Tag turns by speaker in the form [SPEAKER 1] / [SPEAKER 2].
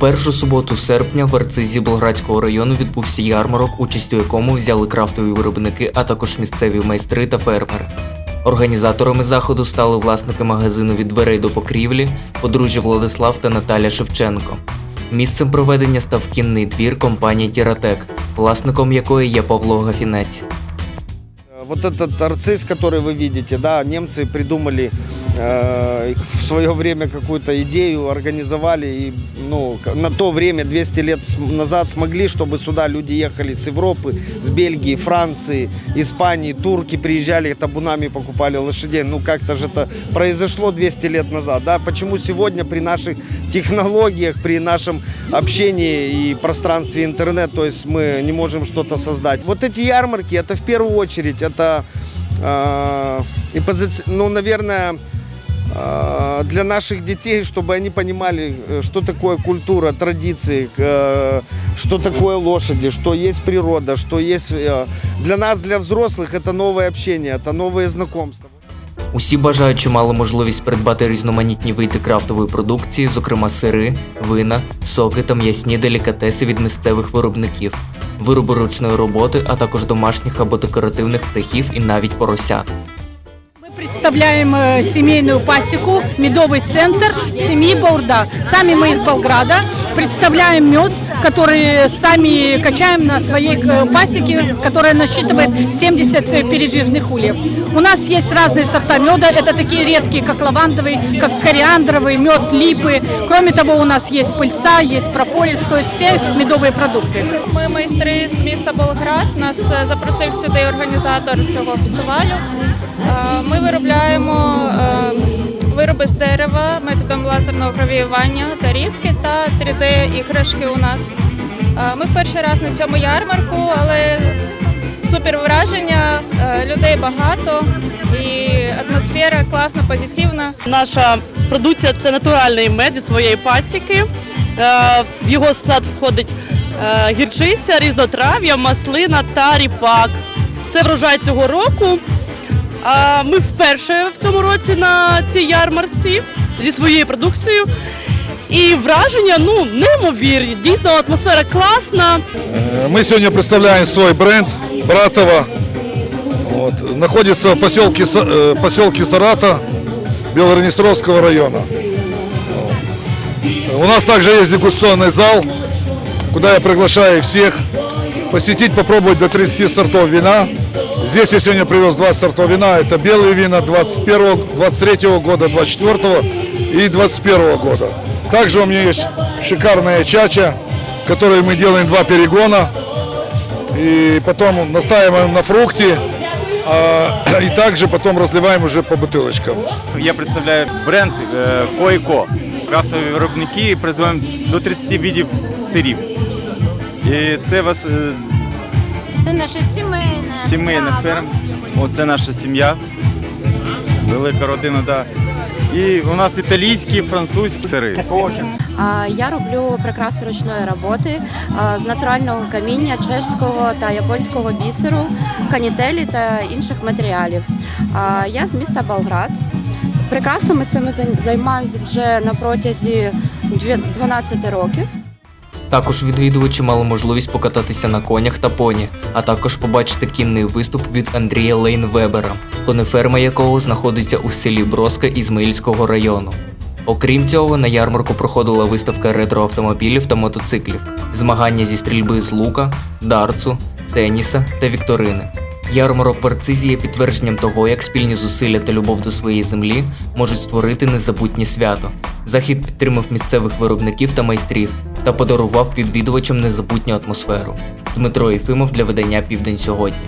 [SPEAKER 1] першу суботу серпня в Арцизі Болградського району відбувся ярмарок, участь у якому взяли крафтові виробники, а також місцеві майстри та фермери. Організаторами заходу стали власники магазину від дверей до покрівлі, подружжя Владислав та Наталя Шевченко. Місцем проведення став кінний двір компанії Тіратек, власником якої є Павло Гафінець.
[SPEAKER 2] Вот этот нарцисс, который вы видите, да, немцы придумали э, в свое время какую-то идею, организовали и ну, на то время, 200 лет назад, смогли, чтобы сюда люди ехали с Европы, с Бельгии, Франции, Испании, турки приезжали, табунами покупали лошадей. Ну, как-то же это произошло 200 лет назад, да. Почему сегодня при наших технологиях, при нашем общении и пространстве интернет, то есть мы не можем что-то создать. Вот эти ярмарки, это в первую очередь, это, э, и ну, наверное, э, для наших детей, чтобы они понимали, э, что такое культура, традиции, э, что такое лошади, что есть природа, что есть... э, Для нас, для взрослых, это новое общение, это новые знакомства.
[SPEAKER 1] Усі бажаючі мали можливість придбати різноманітні види крафтової продукції, зокрема сири, вина, соки та м'ясні делікатеси від місцевих виробників, вироби ручної роботи, а також домашніх або декоративних птахів і навіть поросят.
[SPEAKER 3] Мы представляем э, семейную пасеку, медовый центр семьи Баурда. Сами мы из Болграда. Представляем мед, который сами качаем на своей э, пасеке, которая насчитывает 70 передвижных ульев. У нас есть разные сорта меда. Это такие редкие, как лавандовый, как кориандровый, мед, липы. Кроме того, у нас есть пыльца, есть прополис, то есть все медовые продукты.
[SPEAKER 4] Ми майстри з міста Болград. Нас е, запросив сюди організатор цього фестивалю. Е, Ми виробляємо е, вироби з дерева методом лазерного гравіювання та різки та 3D-іграшки у нас. Е, Ми перший раз на цьому ярмарку, але супер враження, е, людей багато і атмосфера класна, позитивна.
[SPEAKER 5] Наша продукція це натуральний мед зі своєї пасіки. Е, В його склад входить гірчиця, різнотрав'я, маслина та ріпак. Це врожай цього року. А Ми вперше в цьому році на цій ярмарці зі своєю продукцією. І враження ну неймовірні. Дійсно, атмосфера класна.
[SPEAKER 6] Э, Мы сегодня представляем свой бренд Братова. Вот. Находится в поселке, Са- э, поселке Сарата Белгороднестровского района. Вот. У нас также есть дегустационный зал, куда я приглашаю всех посетить, попробовать до 30 сортов вина. Здесь я сегодня привез 20 сортов вина. Это белые вина 21 23 года, 24 и 21 года. Также у меня есть шикарная чача, которой мы делаем два перегона. И потом настаиваем на фрукте. а, и также потом разливаем уже по бутылочкам.
[SPEAKER 7] Я представляю бренд е, Койко. Крафтові виробники производимо до 30 видів сирів. І це вас е,
[SPEAKER 8] Це наша сімейна.
[SPEAKER 7] сімейна ферма. Оце наша сім'я. Велика родина, так. Да. І у нас італійські, французькі сири.
[SPEAKER 8] Я роблю прикраси ручної роботи з натурального каміння, чешського та японського бісеру, канітелі та інших матеріалів. Я з міста Болград. Прикрасами цими займаюся вже на протязі 12 років.
[SPEAKER 1] Також відвідувачі мали можливість покататися на конях та поні, а також побачити кінний виступ від Андрія Лейнвебера, конеферма якого знаходиться у селі Броска Ізмаїльського району. Окрім цього, на ярмарку проходила виставка ретроавтомобілів та мотоциклів, змагання зі стрільби з лука, дартсу, теніса та вікторини. Ярмарок в Арцизі є підтвердженням того, як спільні зусилля та любов до своєї землі можуть створити незабутнє свято. Захід підтримав місцевих виробників та майстрів та подарував відвідувачам незабутню атмосферу. Дмитро Єфимов для видання Південь сьогодні.